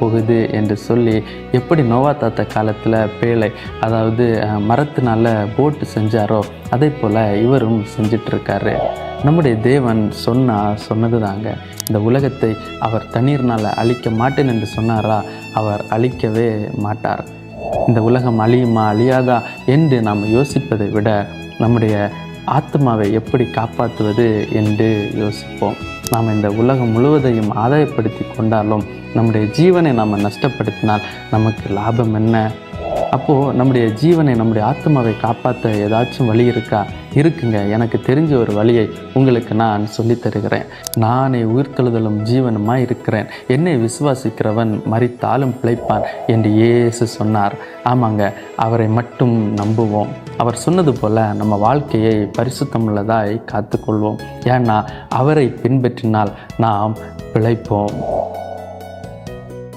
போகுது என்று சொல்லி எப்படி நோவா தாத்தா காலத்தில் பேழை அதாவது மரத்தினால் மரத்தினால போட்டு செஞ்சாரோ அதே போல் இவரும் செஞ்சிட்ருக்காரு. நம்முடைய தேவன் சொன்னா சொன்னது தாங்க இந்த உலகத்தை அவர் தண்ணீர்னால் அழிக்க மாட்டேன் என்று சொன்னாரா அவர் அழிக்கவே மாட்டார். இந்த உலகம் அழியுமா அழியாதா என்று நாம் யோசிப்பதை விட நம்முடைய ஆத்மாவை எப்படி காப்பாற்றுவது என்று யோசிப்போம். நாம் இந்த உலகம் முழுவதையும் ஆதாயப்படுத்தி கொண்டாலும் நம்முடைய ஜீவனை நாம் நஷ்டப்படுத்தினால் நமக்கு லாபம் என்ன? அப்போது நம்முடைய ஜீவனை நம்முடைய ஆத்மாவை காப்பாற்ற ஏதாச்சும் வழி இருக்கா? இருக்குங்க. எனக்கு தெரிஞ்ச ஒரு வழியை உங்களுக்கு நான் சொல்லித் தருகிறேன். நானே உயிர்த்தெழுதலும் ஜீவனுமாய் இருக்கிறேன். என்னை விசுவாசிக்கிறவன் மறித்தாலும் பிழைப்பான் என்று ஏசு சொன்னார். ஆமாங்க அவரை மட்டும் நம்புவோம். அவர் சொன்னது போல் நம்ம வாழ்க்கையை பரிசுத்தமுள்ளதாய் காத்துக்கொள்வோம். ஏன்னா அவரை பின்பற்றினால் நாம் பிழைப்போம்.